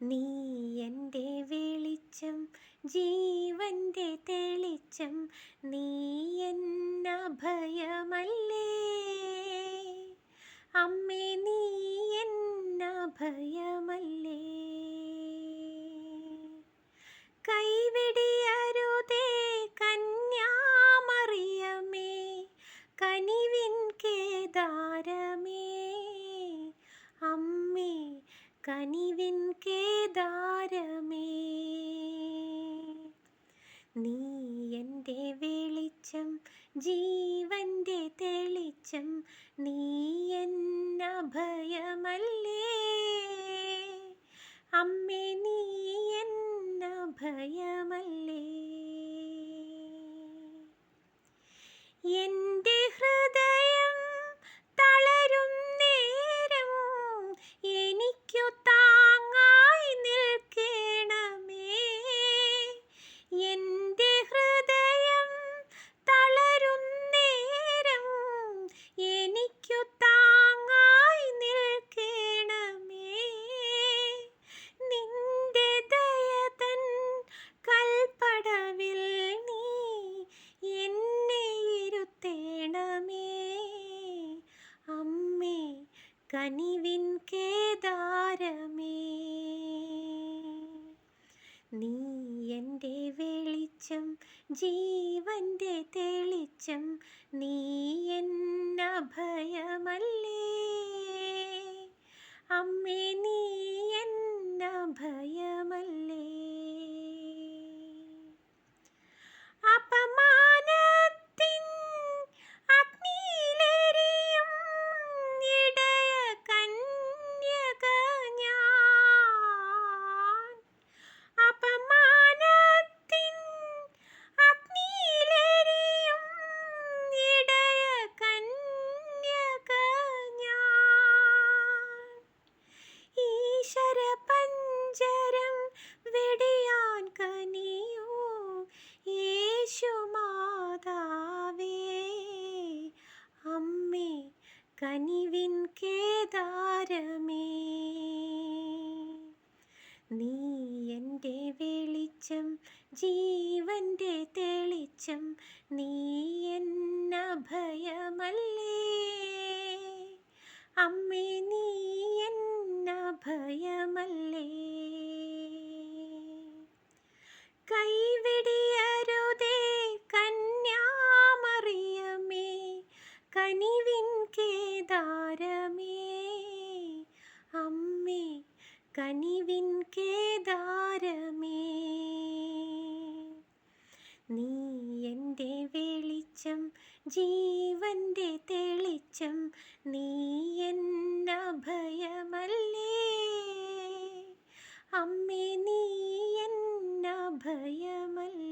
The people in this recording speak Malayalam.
നീ എന്റെ വെളിച്ചം ജീവന്റെ തെളിച്ചം നീ എന്ന ഭയമല്ലേ അമ്മേ നീ എന്ന ഭയമല്ലേ കൈവിടിയരുതേ കന്യാമറിയമേ കനിവിൻ കേദാരമേ. അമ്മേ കനിവിൻ തെളിച്ചം നീ എന്നഭയമല്ലേ അമ്മേ നീ എന്ന കനിവിൻ കേദാരമേ. നീ എന്റെ വെളിച്ചം ജീവന്റെ തെളിച്ചം നീ എന്ന ഈശ്വര പഞ്ചരം വെടിയാൻ കനിയൂ. യേശുമാതാവേ അമ്മേ കനിവിൻ കേദാരമേ. നീ എന്റെ വെളിച്ചം ജീവന്റെ തെളിച്ചം നീ എന്ന കനിവിൻ കേദാരമേ. നീ എന്റെ വെളിച്ചം ജീവന്റെ തെളിച്ചം നീ എന്ന ഭയമല്ലേ അമ്മേ നീ എന്ന ഭയമല്ലേ